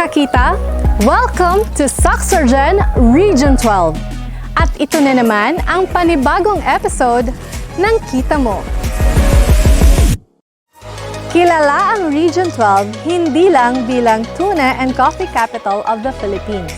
mga kakita! Welcome to Soxurgen Region 12. At ito na naman ang panibagong episode ng Kita Mo. Kilala ang Region 12 hindi lang bilang tuna and coffee capital of the Philippines.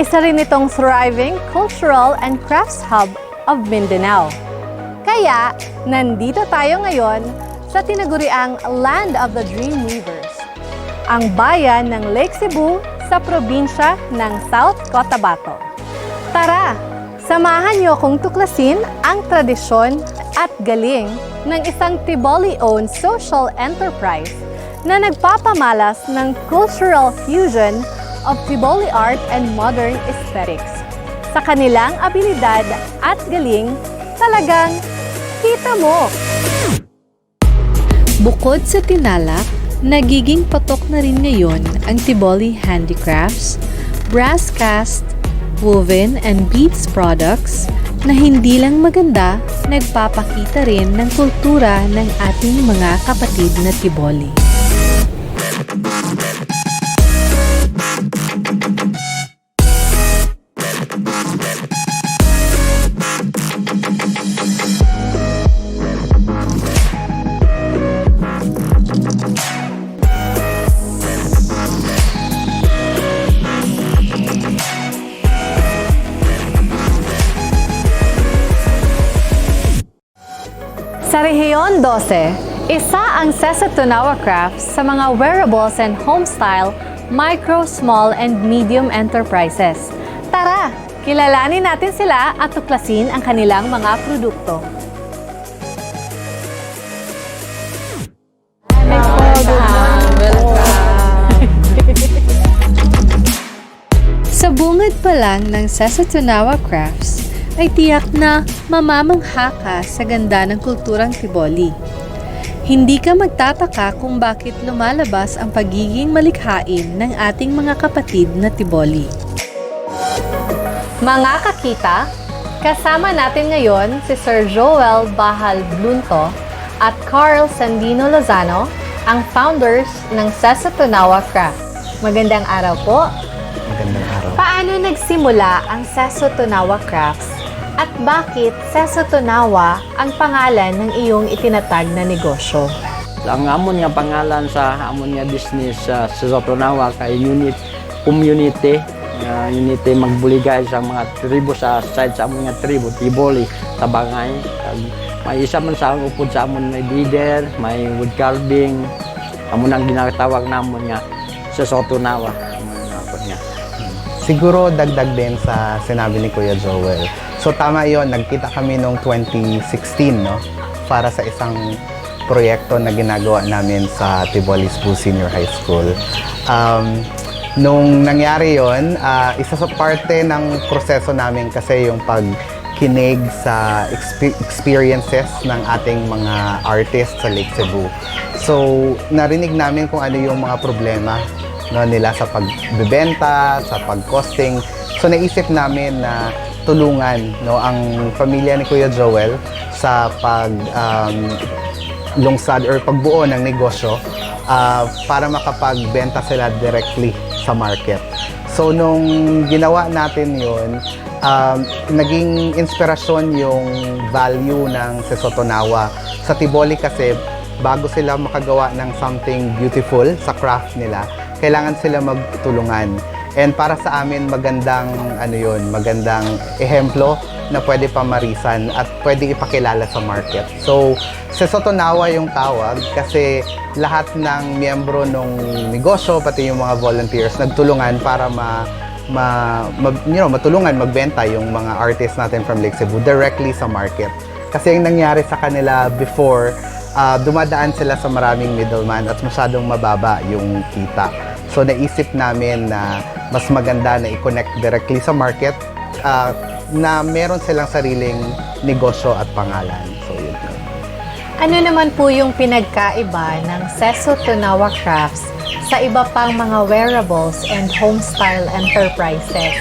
Isa rin itong thriving cultural and crafts hub of Mindanao. Kaya, nandito tayo ngayon sa tinaguriang Land of the Dreamweavers, ang bayan ng Lake Cebu sa probinsya ng South Cotabato. Tara, samahan niyo kong tuklasin ang tradisyon at galing ng isang Tiboli-owned social enterprise na nagpapamalas ng cultural fusion of Tiboli art and modern aesthetics. Sa kanilang abilidad at galing, talagang kita mo! Bukod sa tinalak, nagiging patok na rin ngayon ang Tiboli Handicrafts, brass cast, woven and beads products na hindi lang maganda, nagpapakita rin ng kultura ng ating mga kapatid na Tiboli. Rehiyon 12, isa ang Cesa Tunawa Crafts sa mga wearables and homestyle, micro, small, and medium enterprises. Tara, kilalanin natin sila at tuklasin ang kanilang mga produkto. Sa bungad pa lang ng Cesa Tunawa Crafts, ay tiyak na mamamangha ka sa ganda ng kulturang Tiboli. Hindi ka magtataka kung bakit lumalabas ang pagiging malikhain ng ating mga kapatid na Tiboli. Mga kakita, kasama natin ngayon si Sir Joel Bahal Blunto at Carl Sandino Lozano, ang founders ng Cesa Tunawa Crafts. Magandang araw po. Magandang araw. Paano nagsimula ang Seso Tunawa Crafts at bakit Seso Tunawa ang pangalan ng iyong itinatag na negosyo? Ang amon nga pangalan sa amon nga business sa uh, Sotonawa kay unit community nga unity magbuligay sa mga tribo sa side sa amon nga tribo Tiboli Tabangay Kag may isa man sa upod sa amon may leader may wood carving amon ang ginatawag namon nga sa Sotonawa amon nga Siguro dagdag din sa sinabi ni Kuya Joel. So tama yon nagkita kami noong 2016 no para sa isang proyekto na ginagawa namin sa Tibolis Bu Senior High School. Um, nung nangyari yon, ah, isa sa parte ng proseso namin kasi yung pagkinig sa expe- experiences ng ating mga artists sa Lake Cebu. So, narinig namin kung ano yung mga problema no, nila sa pagbebenta, sa pag-costing. So naisip namin na tulungan no ang pamilya ni Kuya Joel sa pag um, lungsad or pagbuo ng negosyo ah, para makapagbenta sila directly sa market. So nung ginawa natin 'yun, um, naging inspirasyon yung value ng Sesotonawa. Sa Tiboli kasi bago sila makagawa ng something beautiful sa craft nila, kailangan sila magtulungan. And para sa amin magandang ano 'yun, magandang ehemplo na pwede pamarisan at pwede ipakilala sa market. So, sa Sotonawa yung tawag kasi lahat ng miyembro ng negosyo pati yung mga volunteers nagtulungan para ma ma, mag, you know, matulungan magbenta yung mga artists natin from Lake Cebu directly sa market. Kasi yung nangyari sa kanila before, ah, dumadaan sila sa maraming middleman at masyadong mababa yung kita. So naisip namin na mas maganda na i-connect directly sa market ah, na meron silang sariling negosyo at pangalan. So yun. yun. Ano naman po yung pinagkaiba ng Seso Tunawa Crafts sa iba pang mga wearables and homestyle enterprises?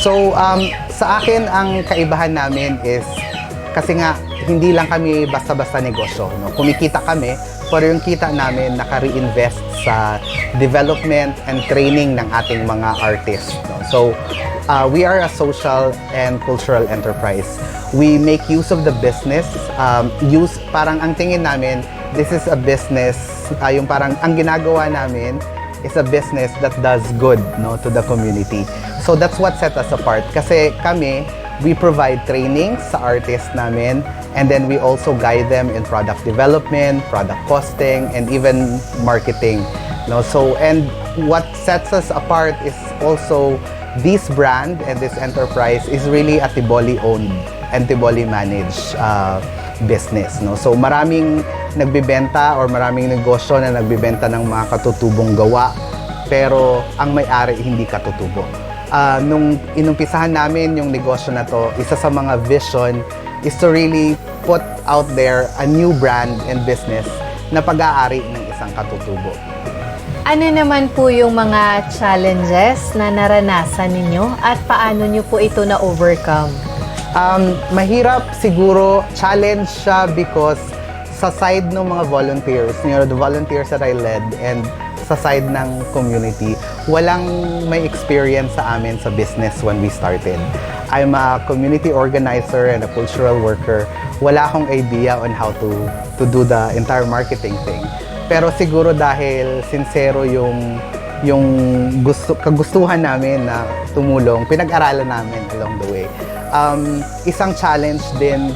So, um, sa akin, ang kaibahan namin is, kasi nga, hindi lang kami basta-basta negosyo. No? Kumikita kami, pero yung kita namin naka-reinvest sa development and training ng ating mga artists. No? So, uh, we are a social and cultural enterprise. We make use of the business. Um, use, parang ang tingin namin, this is a business, uh, yung parang ang ginagawa namin is a business that does good no, to the community. So that's what set us apart. Kasi kami, we provide training sa artists namin and then we also guide them in product development, product costing, and even marketing. No, so and what sets us apart is also this brand and this enterprise is really a Tiboli owned and Tiboli managed uh, business. No? So maraming nagbibenta or maraming negosyo na nagbibenta ng mga katutubong gawa pero ang may-ari hindi katutubo. Ah, nung inumpisahan namin yung negosyo na to, isa sa mga vision is to really put out there a new brand and business na pag-aari ng isang katutubo. Ano naman po yung mga challenges na naranasan ninyo at paano nyo po ito na-overcome? Um, mahirap siguro, challenge siya because sa side ng mga volunteers, you know, the volunteers that I led and sa side ng community, walang may experience sa amin sa business when we started. I'm a community organizer and a cultural worker. Wala akong idea on how to to do the entire marketing thing. Pero siguro dahil sincero yung yung gusto kagustuhan namin na tumulong, pinag-aralan namin along the way. Um, isang challenge din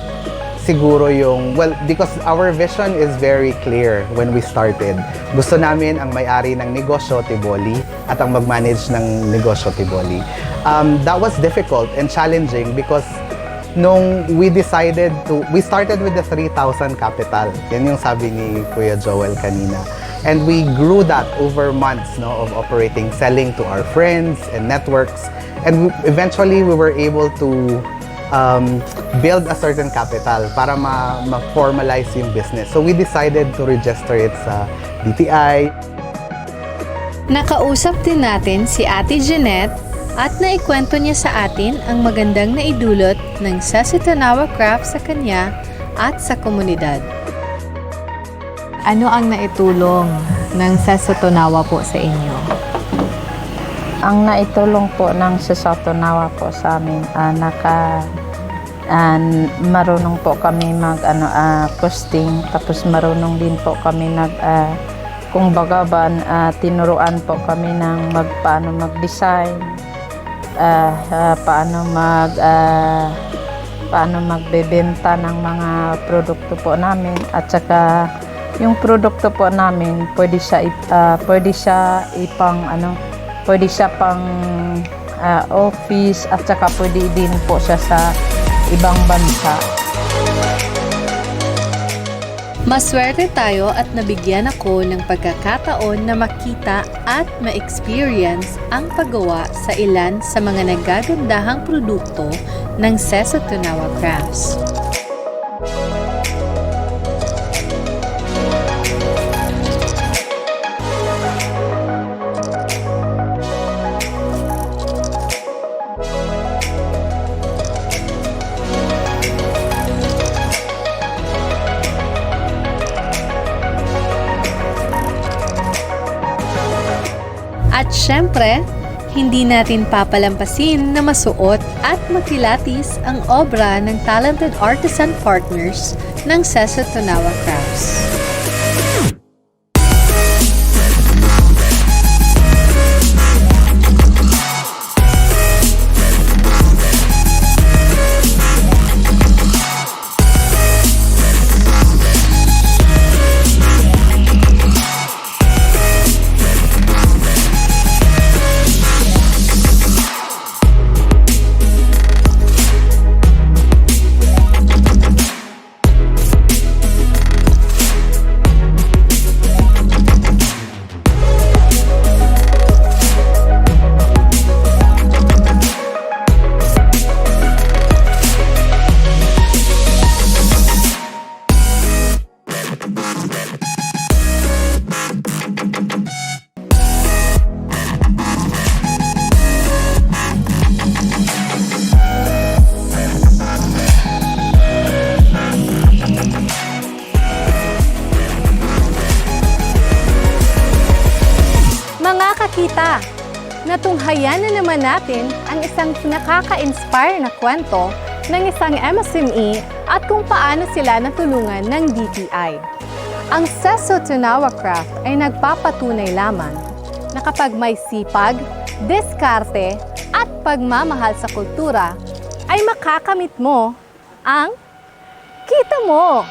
siguro yung, well, because our vision is very clear when we started. Gusto namin ang may-ari ng negosyo, Tiboli, at ang mag-manage ng negosyo, Tiboli. Um, that was difficult and challenging because nung we decided to, we started with the 3,000 capital. Yan yung sabi ni Kuya Joel kanina. And we grew that over months no, of operating, selling to our friends and networks. And eventually, we were able to um, build a certain capital para ma- ma-formalize yung business. So we decided to register it sa DTI, Nakausap din natin si Ate Jeanette at naikwento niya sa atin ang magandang naidulot ng Sasitanawa Craft sa kanya at sa komunidad. Ano ang naitulong ng Sasitonawa po sa inyo? Ang naitulong po ng Sasatonawa po sa amin, ah, naka ah, marunong po kami mag ano ah, costing tapos marunong din po kami nag ah, kung baga ba ah, tinuruan po kami ng mag paano mag-design. Ah, ah, paano mag ah, paano magbebenta ng mga produkto po namin. At saka yung produkto po namin pwede siya ah, pwede siya ipang ano pwede siya pang ah, office. At saka pwede din po siya sa ibang bansa. Maswerte tayo at nabigyan ako ng pagkakataon na makita at ma-experience ang paggawa sa ilan sa mga nagagandahang produkto ng Seso Tunawa Crafts. At syempre, hindi natin papalampasin na masuot at makilatis ang obra ng talented artisan partners ng Seso Tonawa Crafts. Natunghayan na naman natin ang isang nakaka-inspire na kwento ng isang MSME at kung paano sila natulungan ng DTI. Ang Seso Tunawa Craft ay nagpapatunay lamang na kapag may sipag, diskarte at pagmamahal sa kultura, ay makakamit mo ang kita mo